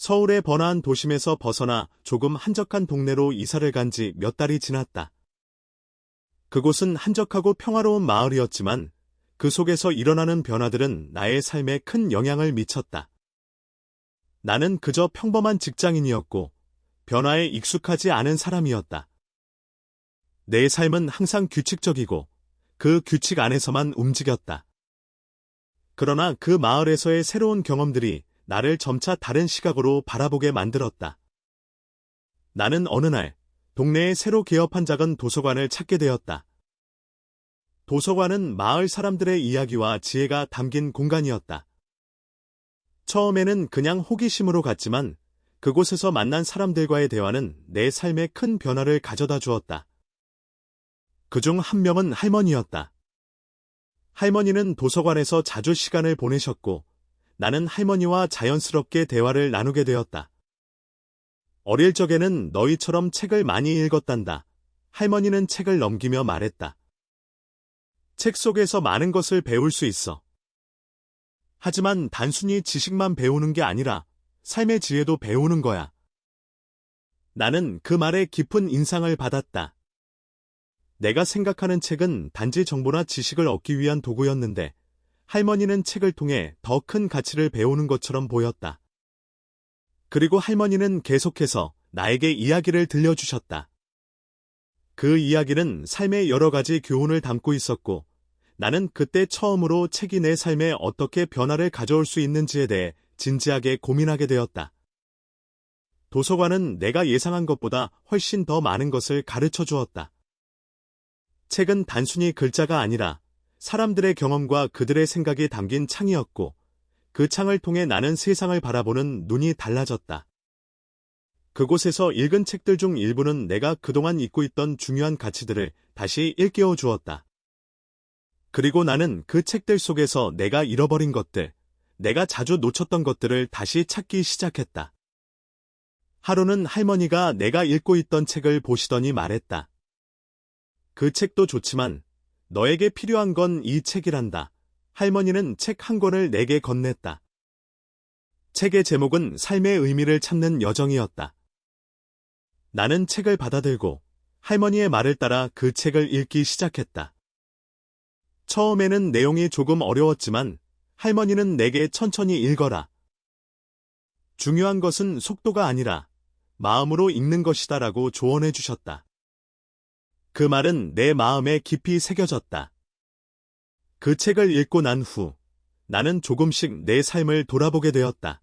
서울의 번화한 도심에서 벗어나 조금 한적한 동네로 이사를 간 지 몇 달이 지났다. 그곳은 한적하고 평화로운 마을이었지만 그 속에서 일어나는 변화들은 나의 삶에 큰 영향을 미쳤다. 나는 그저 평범한 직장인이었고 변화에 익숙하지 않은 사람이었다. 내 삶은 항상 규칙적이고 그 규칙 안에서만 움직였다. 그러나 그 마을에서의 새로운 경험들이 나를 점차 다른 시각으로 바라보게 만들었다. 나는 어느 날 동네에 새로 개업한 작은 도서관을 찾게 되었다. 도서관은 마을 사람들의 이야기와 지혜가 담긴 공간이었다. 처음에는 그냥 호기심으로 갔지만 그곳에서 만난 사람들과의 대화는 내 삶에 큰 변화를 가져다 주었다. 그중 한 명은 할머니였다. 할머니는 도서관에서 자주 시간을 보내셨고 나는 할머니와 자연스럽게 대화를 나누게 되었다. 어릴 적에는 너희처럼 책을 많이 읽었단다. 할머니는 책을 넘기며 말했다. 책 속에서 많은 것을 배울 수 있어. 하지만 단순히 지식만 배우는 게 아니라 삶의 지혜도 배우는 거야. 나는 그 말에 깊은 인상을 받았다. 내가 생각하는 책은 단지 정보나 지식을 얻기 위한 도구였는데 할머니는 책을 통해 더 큰 가치를 배우는 것처럼 보였다. 그리고 할머니는 계속해서 나에게 이야기를 들려주셨다. 그 이야기는 삶의 여러 가지 교훈을 담고 있었고 나는 그때 처음으로 책이 내 삶에 어떻게 변화를 가져올 수 있는지에 대해 진지하게 고민하게 되었다. 도서관은 내가 예상한 것보다 훨씬 더 많은 것을 가르쳐 주었다. 책은 단순히 글자가 아니라 사람들의 경험과 그들의 생각이 담긴 창이었고 그 창을 통해 나는 세상을 바라보는 눈이 달라졌다. 그곳에서 읽은 책들 중 일부는 내가 그동안 잊고 있던 중요한 가치들을 다시 일깨워 주었다. 그리고 나는 그 책들 속에서 내가 잃어버린 것들, 내가 자주 놓쳤던 것들을 다시 찾기 시작했다. 하루는 할머니가 내가 읽고 있던 책을 보시더니 말했다. 그 책도 좋지만 너에게 필요한 건 이 책이란다. 할머니는 책 한 권을 내게 건넸다. 책의 제목은 삶의 의미를 찾는 여정이었다. 나는 책을 받아들고 할머니의 말을 따라 그 책을 읽기 시작했다. 처음에는 내용이 조금 어려웠지만 할머니는 내게 천천히 읽어라. 중요한 것은 속도가 아니라 마음으로 읽는 것이다라고 조언해 주셨다. 그 말은 내 마음에 깊이 새겨졌다. 그 책을 읽고 난 후 나는 조금씩 내 삶을 돌아보게 되었다.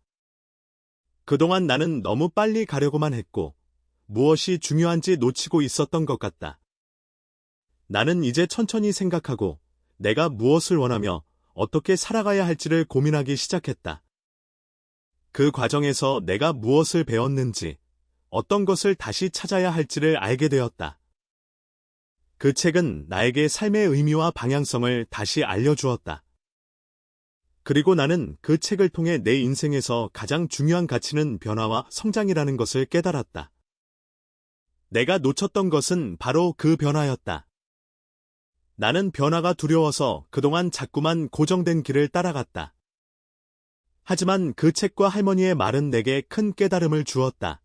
그동안 나는 너무 빨리 가려고만 했고 무엇이 중요한지 놓치고 있었던 것 같다. 나는 이제 천천히 생각하고 내가 무엇을 원하며 어떻게 살아가야 할지를 고민하기 시작했다. 그 과정에서 내가 무엇을 배웠는지, 어떤 것을 다시 찾아야 할지를 알게 되었다. 그 책은 나에게 삶의 의미와 방향성을 다시 알려주었다. 그리고 나는 그 책을 통해 내 인생에서 가장 중요한 가치는 변화와 성장이라는 것을 깨달았다. 내가 놓쳤던 것은 바로 그 변화였다. 나는 변화가 두려워서 그동안 자꾸만 고정된 길을 따라갔다. 하지만 그 책과 할머니의 말은 내게 큰 깨달음을 주었다.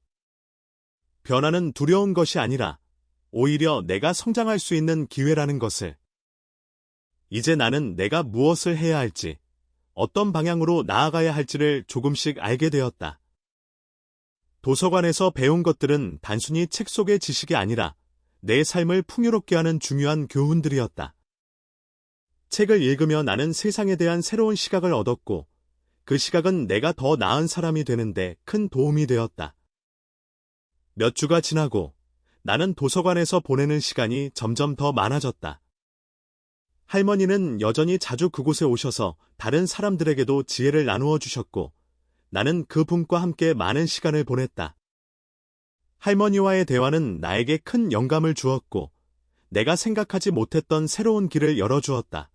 변화는 두려운 것이 아니라 오히려 내가 성장할 수 있는 기회라는 것을. 이제 나는 내가 무엇을 해야 할지, 어떤 방향으로 나아가야 할지를 조금씩 알게 되었다. 도서관에서 배운 것들은 단순히 책 속의 지식이 아니라 내 삶을 풍요롭게 하는 중요한 교훈들이었다. 책을 읽으며 나는 세상에 대한 새로운 시각을 얻었고, 그 시각은 내가 더 나은 사람이 되는데 큰 도움이 되었다. 몇 주가 지나고 나는 도서관에서 보내는 시간이 점점 더 많아졌다. 할머니는 여전히 자주 그곳에 오셔서 다른 사람들에게도 지혜를 나누어 주셨고, 나는 그 분과 함께 많은 시간을 보냈다. 할머니와의 대화는 나에게 큰 영감을 주었고 내가 생각하지 못했던 새로운 길을 열어주었다.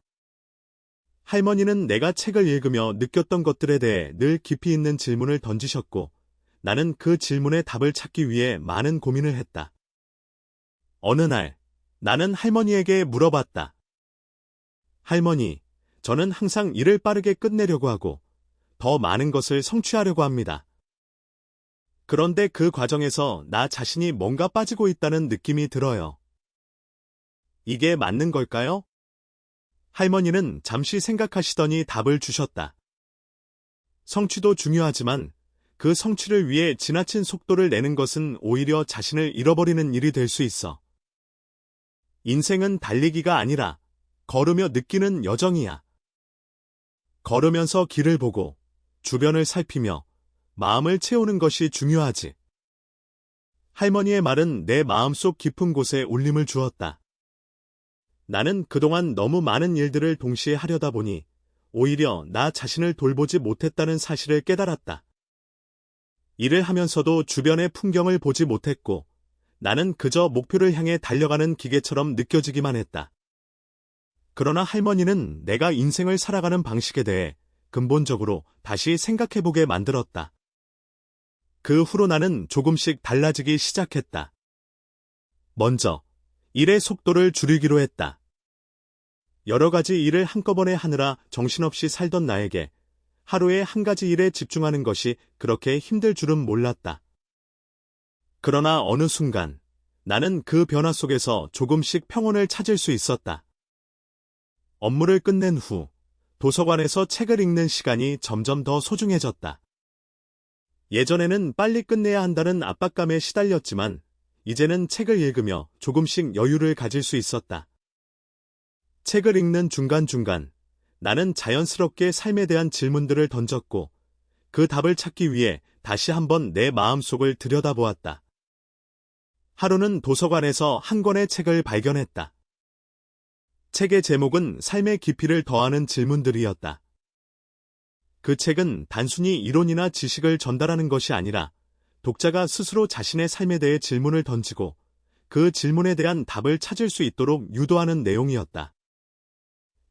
할머니는 내가 책을 읽으며 느꼈던 것들에 대해 늘 깊이 있는 질문을 던지셨고 나는 그 질문의 답을 찾기 위해 많은 고민을 했다. 어느 날 나는 할머니에게 물어봤다. 할머니, 저는 항상 일을 빠르게 끝내려고 하고 더 많은 것을 성취하려고 합니다. 그런데 그 과정에서 나 자신이 뭔가 빠지고 있다는 느낌이 들어요. 이게 맞는 걸까요? 할머니는 잠시 생각하시더니 답을 주셨다. 성취도 중요하지만 그 성취를 위해 지나친 속도를 내는 것은 오히려 자신을 잃어버리는 일이 될 수 있어. 인생은 달리기가 아니라 걸으며 느끼는 여정이야. 걸으면서 길을 보고 주변을 살피며 마음을 채우는 것이 중요하지. 할머니의 말은 내 마음속 깊은 곳에 울림을 주었다. 나는 그동안 너무 많은 일들을 동시에 하려다 보니 오히려 나 자신을 돌보지 못했다는 사실을 깨달았다. 일을 하면서도 주변의 풍경을 보지 못했고 나는 그저 목표를 향해 달려가는 기계처럼 느껴지기만 했다. 그러나 할머니는 내가 인생을 살아가는 방식에 대해 근본적으로 다시 생각해보게 만들었다. 그 후로 나는 조금씩 달라지기 시작했다. 먼저, 일의 속도를 줄이기로 했다. 여러 가지 일을 한꺼번에 하느라 정신없이 살던 나에게 하루에 한 가지 일에 집중하는 것이 그렇게 힘들 줄은 몰랐다. 그러나 어느 순간 나는 그 변화 속에서 조금씩 평온을 찾을 수 있었다. 업무를 끝낸 후 도서관에서 책을 읽는 시간이 점점 더 소중해졌다. 예전에는 빨리 끝내야 한다는 압박감에 시달렸지만 이제는 책을 읽으며 조금씩 여유를 가질 수 있었다. 책을 읽는 중간중간 나는 자연스럽게 삶에 대한 질문들을 던졌고 그 답을 찾기 위해 다시 한번 내 마음속을 들여다보았다. 하루는 도서관에서 한 권의 책을 발견했다. 책의 제목은 삶의 깊이를 더하는 질문들이었다. 그 책은 단순히 이론이나 지식을 전달하는 것이 아니라 독자가 스스로 자신의 삶에 대해 질문을 던지고 그 질문에 대한 답을 찾을 수 있도록 유도하는 내용이었다.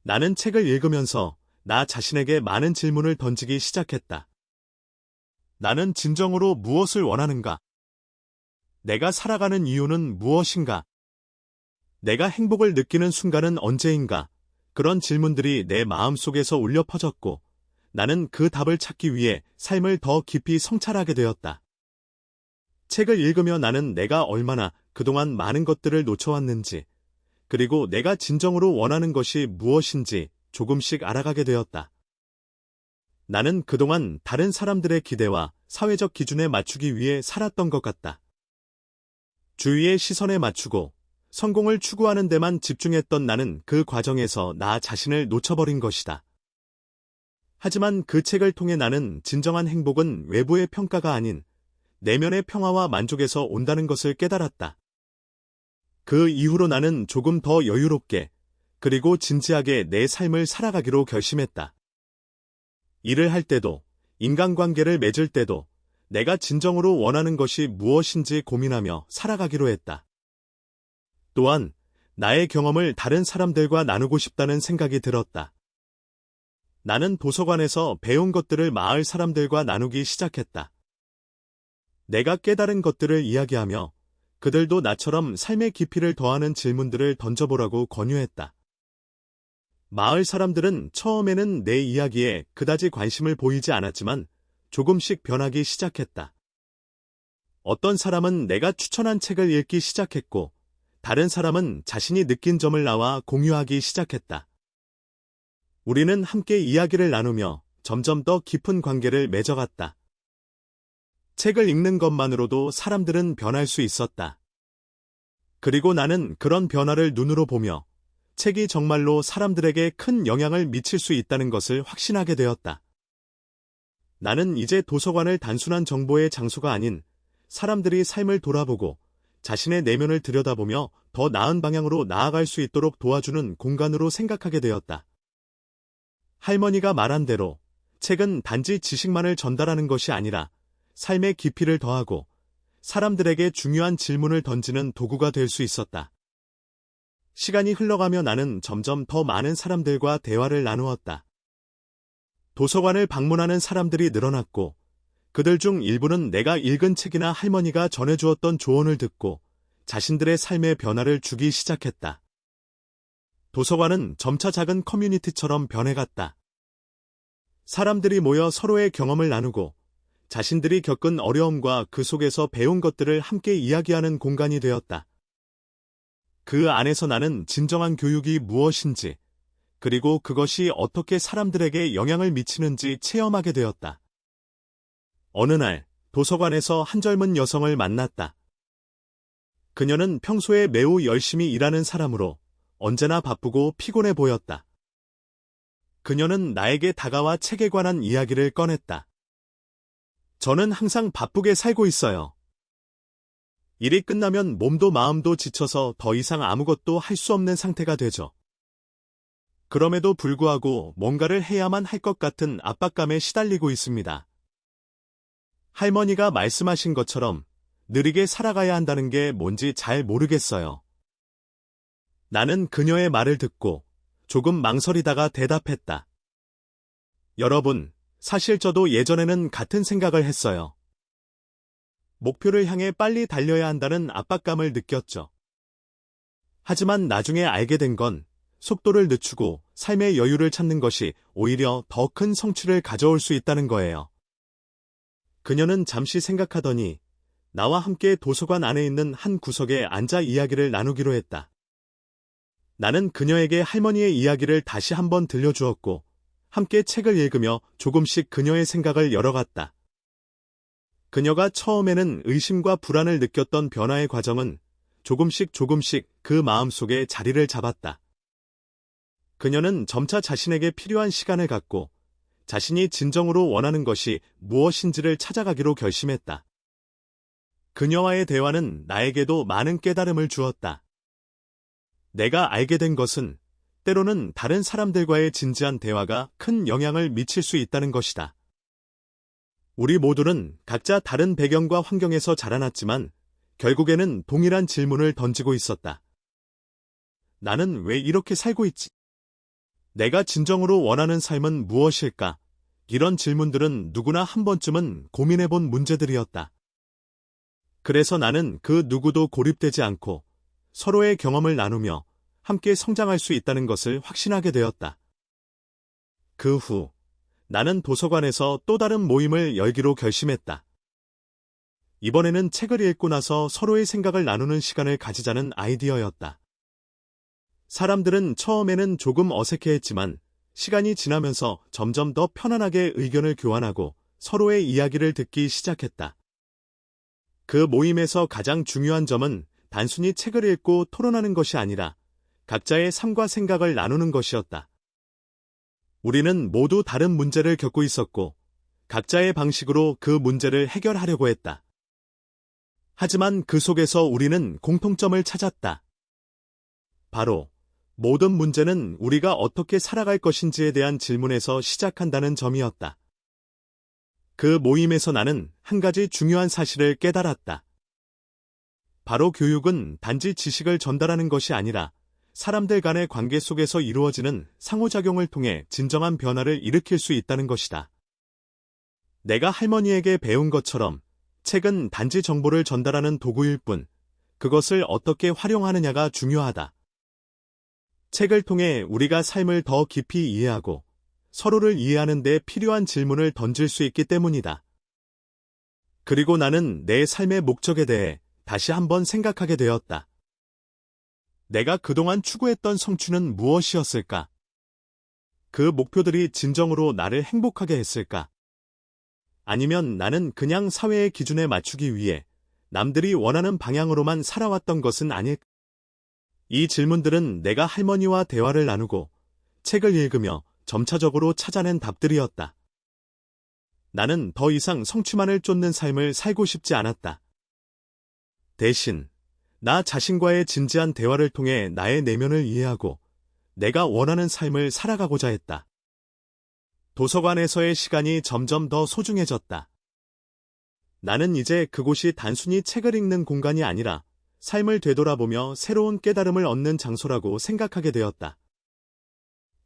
나는 책을 읽으면서 나 자신에게 많은 질문을 던지기 시작했다. 나는 진정으로 무엇을 원하는가? 내가 살아가는 이유는 무엇인가? 내가 행복을 느끼는 순간은 언제인가? 그런 질문들이 내 마음 속에서 울려 퍼졌고 나는 그 답을 찾기 위해 삶을 더 깊이 성찰하게 되었다. 책을 읽으며 나는 내가 얼마나 그동안 많은 것들을 놓쳐왔는지, 그리고 내가 진정으로 원하는 것이 무엇인지 조금씩 알아가게 되었다. 나는 그동안 다른 사람들의 기대와 사회적 기준에 맞추기 위해 살았던 것 같다. 주위의 시선에 맞추고 성공을 추구하는 데만 집중했던 나는 그 과정에서 나 자신을 놓쳐버린 것이다. 하지만 그 책을 통해 나는 진정한 행복은 외부의 평가가 아닌 내면의 평화와 만족에서 온다는 것을 깨달았다. 그 이후로 나는 조금 더 여유롭게 그리고 진지하게 내 삶을 살아가기로 결심했다. 일을 할 때도 인간관계를 맺을 때도 내가 진정으로 원하는 것이 무엇인지 고민하며 살아가기로 했다. 또한 나의 경험을 다른 사람들과 나누고 싶다는 생각이 들었다. 나는 도서관에서 배운 것들을 마을 사람들과 나누기 시작했다. 내가 깨달은 것들을 이야기하며 그들도 나처럼 삶의 깊이를 더하는 질문들을 던져보라고 권유했다. 마을 사람들은 처음에는 내 이야기에 그다지 관심을 보이지 않았지만 조금씩 변하기 시작했다. 어떤 사람은 내가 추천한 책을 읽기 시작했고, 다른 사람은 자신이 느낀 점을 나와 공유하기 시작했다. 우리는 함께 이야기를 나누며 점점 더 깊은 관계를 맺어갔다. 책을 읽는 것만으로도 사람들은 변할 수 있었다. 그리고 나는 그런 변화를 눈으로 보며 책이 정말로 사람들에게 큰 영향을 미칠 수 있다는 것을 확신하게 되었다. 나는 이제 도서관을 단순한 정보의 장소가 아닌 사람들이 삶을 돌아보고 자신의 내면을 들여다보며 더 나은 방향으로 나아갈 수 있도록 도와주는 공간으로 생각하게 되었다. 할머니가 말한 대로 책은 단지 지식만을 전달하는 것이 아니라 삶의 깊이를 더하고 사람들에게 중요한 질문을 던지는 도구가 될 수 있었다. 시간이 흘러가며 나는 점점 더 많은 사람들과 대화를 나누었다. 도서관을 방문하는 사람들이 늘어났고 그들 중 일부는 내가 읽은 책이나 할머니가 전해주었던 조언을 듣고 자신들의 삶의 변화를 주기 시작했다. 도서관은 점차 작은 커뮤니티처럼 변해갔다. 사람들이 모여 서로의 경험을 나누고 자신들이 겪은 어려움과 그 속에서 배운 것들을 함께 이야기하는 공간이 되었다. 그 안에서 나는 진정한 교육이 무엇인지, 그리고 그것이 어떻게 사람들에게 영향을 미치는지 체험하게 되었다. 어느 날, 도서관에서 한 젊은 여성을 만났다. 그녀는 평소에 매우 열심히 일하는 사람으로 언제나 바쁘고 피곤해 보였다. 그녀는 나에게 다가와 책에 관한 이야기를 꺼냈다. 저는 항상 바쁘게 살고 있어요. 일이 끝나면 몸도 마음도 지쳐서 더 이상 아무것도 할 수 없는 상태가 되죠. 그럼에도 불구하고 뭔가를 해야만 할 것 같은 압박감에 시달리고 있습니다. 할머니가 말씀하신 것처럼 느리게 살아가야 한다는 게 뭔지 잘 모르겠어요. 나는 그녀의 말을 듣고 조금 망설이다가 대답했다. 여러분, 사실 저도 예전에는 같은 생각을 했어요. 목표를 향해 빨리 달려야 한다는 압박감을 느꼈죠. 하지만 나중에 알게 된 건 속도를 늦추고 삶의 여유를 찾는 것이 오히려 더 큰 성취를 가져올 수 있다는 거예요. 그녀는 잠시 생각하더니 나와 함께 도서관 안에 있는 한 구석에 앉아 이야기를 나누기로 했다. 나는 그녀에게 할머니의 이야기를 다시 한번 들려주었고, 함께 책을 읽으며 조금씩 그녀의 생각을 열어갔다. 그녀가 처음에는 의심과 불안을 느꼈던 변화의 과정은 조금씩 조금씩 그 마음속에 자리를 잡았다. 그녀는 점차 자신에게 필요한 시간을 갖고 자신이 진정으로 원하는 것이 무엇인지를 찾아가기로 결심했다. 그녀와의 대화는 나에게도 많은 깨달음을 주었다. 내가 알게 된 것은 때로는 다른 사람들과의 진지한 대화가 큰 영향을 미칠 수 있다는 것이다. 우리 모두는 각자 다른 배경과 환경에서 자라났지만 결국에는 동일한 질문을 던지고 있었다. 나는 왜 이렇게 살고 있지? 내가 진정으로 원하는 삶은 무엇일까? 이런 질문들은 누구나 한 번쯤은 고민해 본 문제들이었다. 그래서 나는 그 누구도 고립되지 않고 서로의 경험을 나누며 함께 성장할 수 있다는 것을 확신하게 되었다. 그 후, 나는 도서관에서 또 다른 모임을 열기로 결심했다. 이번에는 책을 읽고 나서 서로의 생각을 나누는 시간을 가지자는 아이디어였다. 사람들은 처음에는 조금 어색해했지만 시간이 지나면서 점점 더 편안하게 의견을 교환하고 서로의 이야기를 듣기 시작했다. 그 모임에서 가장 중요한 점은 단순히 책을 읽고 토론하는 것이 아니라 각자의 삶과 생각을 나누는 것이었다. 우리는 모두 다른 문제를 겪고 있었고 각자의 방식으로 그 문제를 해결하려고 했다. 하지만 그 속에서 우리는 공통점을 찾았다. 바로 모든 문제는 우리가 어떻게 살아갈 것인지에 대한 질문에서 시작한다는 점이었다. 그 모임에서 나는 한 가지 중요한 사실을 깨달았다. 바로 교육은 단지 지식을 전달하는 것이 아니라 사람들 간의 관계 속에서 이루어지는 상호작용을 통해 진정한 변화를 일으킬 수 있다는 것이다. 내가 할머니에게 배운 것처럼 책은 단지 정보를 전달하는 도구일 뿐 그것을 어떻게 활용하느냐가 중요하다. 책을 통해 우리가 삶을 더 깊이 이해하고 서로를 이해하는 데 필요한 질문을 던질 수 있기 때문이다. 그리고 나는 내 삶의 목적에 대해 다시 한번 생각하게 되었다. 내가 그동안 추구했던 성취는 무엇이었을까? 그 목표들이 진정으로 나를 행복하게 했을까? 아니면 나는 그냥 사회의 기준에 맞추기 위해 남들이 원하는 방향으로만 살아왔던 것은 아닐까? 이 질문들은 내가 할머니와 대화를 나누고 책을 읽으며 점차적으로 찾아낸 답들이었다. 나는 더 이상 성취만을 쫓는 삶을 살고 싶지 않았다. 대신 나 자신과의 진지한 대화를 통해 나의 내면을 이해하고 내가 원하는 삶을 살아가고자 했다. 도서관에서의 시간이 점점 더 소중해졌다. 나는 이제 그곳이 단순히 책을 읽는 공간이 아니라 삶을 되돌아보며 새로운 깨달음을 얻는 장소라고 생각하게 되었다.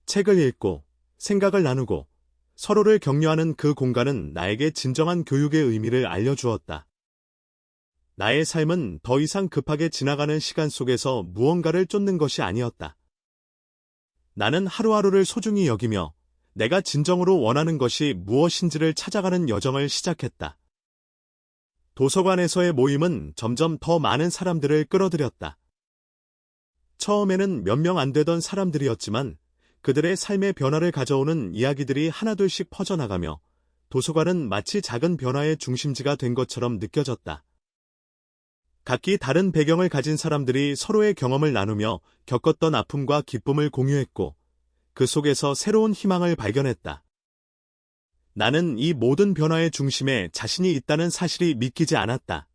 책을 읽고 생각을 나누고 서로를 격려하는 그 공간은 나에게 진정한 교육의 의미를 알려주었다. 나의 삶은 더 이상 급하게 지나가는 시간 속에서 무언가를 쫓는 것이 아니었다. 나는 하루하루를 소중히 여기며 내가 진정으로 원하는 것이 무엇인지를 찾아가는 여정을 시작했다. 도서관에서의 모임은 점점 더 많은 사람들을 끌어들였다. 처음에는 몇 명 안 되던 사람들이었지만 그들의 삶의 변화를 가져오는 이야기들이 하나둘씩 퍼져나가며 도서관은 마치 작은 변화의 중심지가 된 것처럼 느껴졌다. 각기 다른 배경을 가진 사람들이 서로의 경험을 나누며 겪었던 아픔과 기쁨을 공유했고 그 속에서 새로운 희망을 발견했다. 나는 이 모든 변화의 중심에 자신이 있다는 사실이 믿기지 않았다.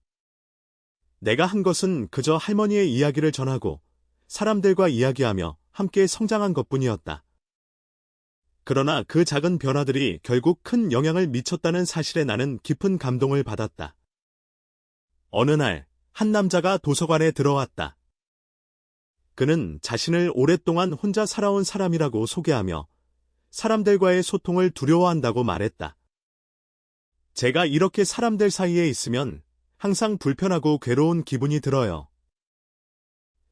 내가 한 것은 그저 할머니의 이야기를 전하고 사람들과 이야기하며 함께 성장한 것뿐이었다. 그러나 그 작은 변화들이 결국 큰 영향을 미쳤다는 사실에 나는 깊은 감동을 받았다. 어느 날, 한 남자가 도서관에 들어왔다. 그는 자신을 오랫동안 혼자 살아온 사람이라고 소개하며 사람들과의 소통을 두려워한다고 말했다. 제가 이렇게 사람들 사이에 있으면 항상 불편하고 괴로운 기분이 들어요.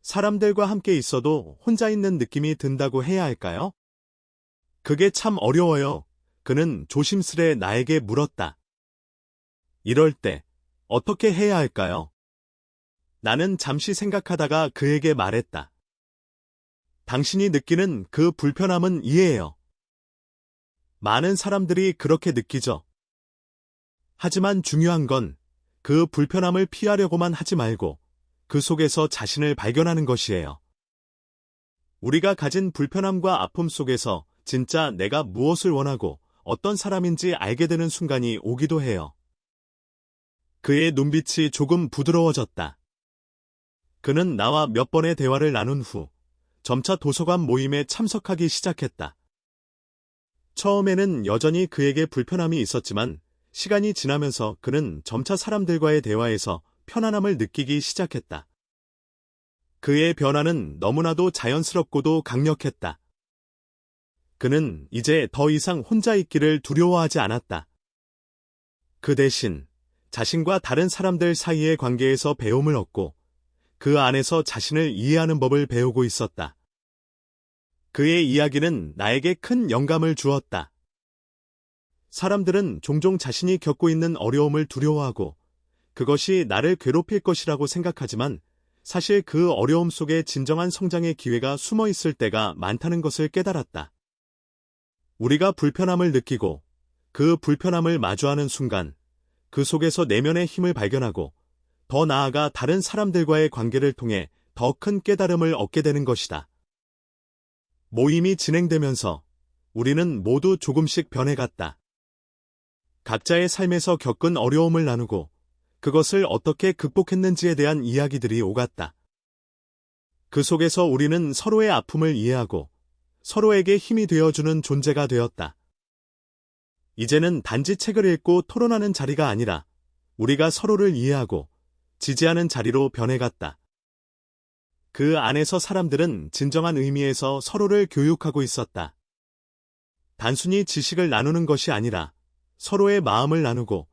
사람들과 함께 있어도 혼자 있는 느낌이 든다고 해야 할까요? 그게 참 어려워요. 그는 조심스레 나에게 물었다. 이럴 때 어떻게 해야 할까요? 나는 잠시 생각하다가 그에게 말했다. 당신이 느끼는 그 불편함은 이해해요. 많은 사람들이 그렇게 느끼죠. 하지만 중요한 건 그 불편함을 피하려고만 하지 말고 그 속에서 자신을 발견하는 것이에요. 우리가 가진 불편함과 아픔 속에서 진짜 내가 무엇을 원하고 어떤 사람인지 알게 되는 순간이 오기도 해요. 그의 눈빛이 조금 부드러워졌다. 그는 나와 몇 번의 대화를 나눈 후 점차 도서관 모임에 참석하기 시작했다. 처음에는 여전히 그에게 불편함이 있었지만 시간이 지나면서 그는 점차 사람들과의 대화에서 편안함을 느끼기 시작했다. 그의 변화는 너무나도 자연스럽고도 강력했다. 그는 이제 더 이상 혼자 있기를 두려워하지 않았다. 그 대신 자신과 다른 사람들 사이의 관계에서 배움을 얻고 그 안에서 자신을 이해하는 법을 배우고 있었다. 그의 이야기는 나에게 큰 영감을 주었다. 사람들은 종종 자신이 겪고 있는 어려움을 두려워하고 그것이 나를 괴롭힐 것이라고 생각하지만 사실 그 어려움 속에 진정한 성장의 기회가 숨어 있을 때가 많다는 것을 깨달았다. 우리가 불편함을 느끼고 그 불편함을 마주하는 순간 그 속에서 내면의 힘을 발견하고 더 나아가 다른 사람들과의 관계를 통해 더 큰 깨달음을 얻게 되는 것이다. 모임이 진행되면서 우리는 모두 조금씩 변해갔다. 각자의 삶에서 겪은 어려움을 나누고 그것을 어떻게 극복했는지에 대한 이야기들이 오갔다. 그 속에서 우리는 서로의 아픔을 이해하고 서로에게 힘이 되어주는 존재가 되었다. 이제는 단지 책을 읽고 토론하는 자리가 아니라 우리가 서로를 이해하고 지지하는 자리로 변해갔다. 그 안에서 사람들은 진정한 의미에서 서로를 교육하고 있었다. 단순히 지식을 나누는 것이 아니라 서로의 마음을 나누고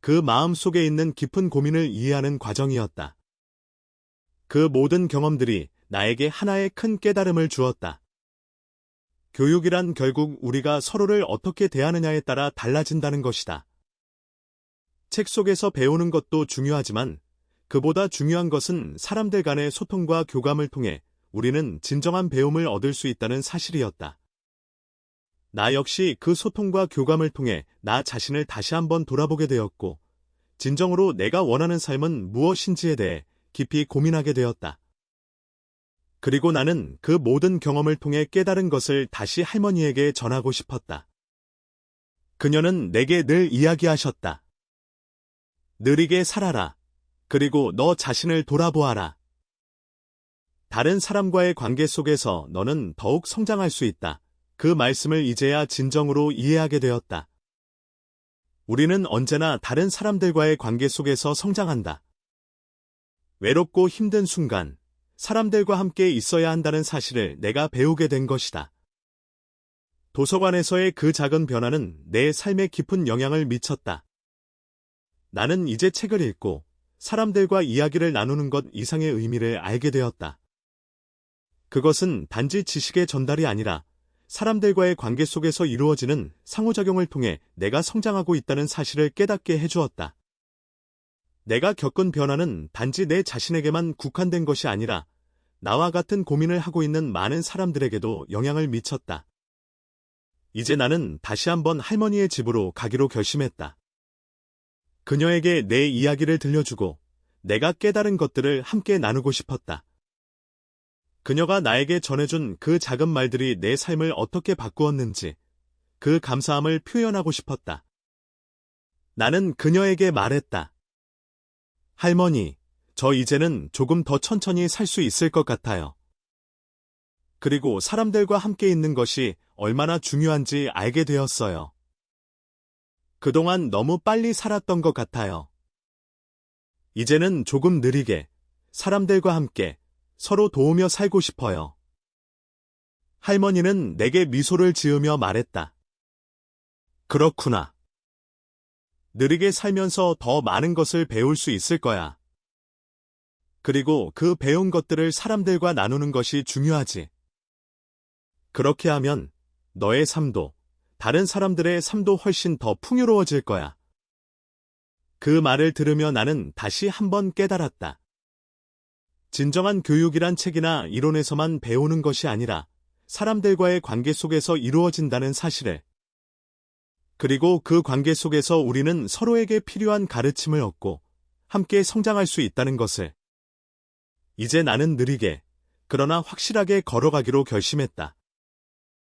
그 마음 속에 있는 깊은 고민을 이해하는 과정이었다. 그 모든 경험들이 나에게 하나의 큰 깨달음을 주었다. 교육이란 결국 우리가 서로를 어떻게 대하느냐에 따라 달라진다는 것이다. 책 속에서 배우는 것도 중요하지만 그보다 중요한 것은 사람들 간의 소통과 교감을 통해 우리는 진정한 배움을 얻을 수 있다는 사실이었다. 나 역시 그 소통과 교감을 통해 나 자신을 다시 한번 돌아보게 되었고, 진정으로 내가 원하는 삶은 무엇인지에 대해 깊이 고민하게 되었다. 그리고 나는 그 모든 경험을 통해 깨달은 것을 다시 할머니에게 전하고 싶었다. 그녀는 내게 늘 이야기하셨다. 느리게 살아라. 그리고 너 자신을 돌아보아라. 다른 사람과의 관계 속에서 너는 더욱 성장할 수 있다. 그 말씀을 이제야 진정으로 이해하게 되었다. 우리는 언제나 다른 사람들과의 관계 속에서 성장한다. 외롭고 힘든 순간, 사람들과 함께 있어야 한다는 사실을 내가 배우게 된 것이다. 도서관에서의 그 작은 변화는 내 삶에 깊은 영향을 미쳤다. 나는 이제 책을 읽고 사람들과 이야기를 나누는 것 이상의 의미를 알게 되었다. 그것은 단지 지식의 전달이 아니라 사람들과의 관계 속에서 이루어지는 상호작용을 통해 내가 성장하고 있다는 사실을 깨닫게 해주었다. 내가 겪은 변화는 단지 내 자신에게만 국한된 것이 아니라 나와 같은 고민을 하고 있는 많은 사람들에게도 영향을 미쳤다. 이제 나는 다시 한번 할머니의 집으로 가기로 결심했다. 그녀에게 내 이야기를 들려주고 내가 깨달은 것들을 함께 나누고 싶었다. 그녀가 나에게 전해준 그 작은 말들이 내 삶을 어떻게 바꾸었는지 그 감사함을 표현하고 싶었다. 나는 그녀에게 말했다. 할머니, 저 이제는 조금 더 천천히 살 수 있을 것 같아요. 그리고 사람들과 함께 있는 것이 얼마나 중요한지 알게 되었어요. 그동안 너무 빨리 살았던 것 같아요. 이제는 조금 느리게 사람들과 함께 서로 도우며 살고 싶어요. 할머니는 내게 미소를 지으며 말했다. 그렇구나. 느리게 살면서 더 많은 것을 배울 수 있을 거야. 그리고 그 배운 것들을 사람들과 나누는 것이 중요하지. 그렇게 하면 너의 삶도 다른 사람들의 삶도 훨씬 더 풍요로워질 거야. 그 말을 들으며 나는 다시 한번 깨달았다. 진정한 교육이란 책이나 이론에서만 배우는 것이 아니라 사람들과의 관계 속에서 이루어진다는 사실을 그리고 그 관계 속에서 우리는 서로에게 필요한 가르침을 얻고 함께 성장할 수 있다는 것을 이제 나는 느리게 그러나 확실하게 걸어가기로 결심했다.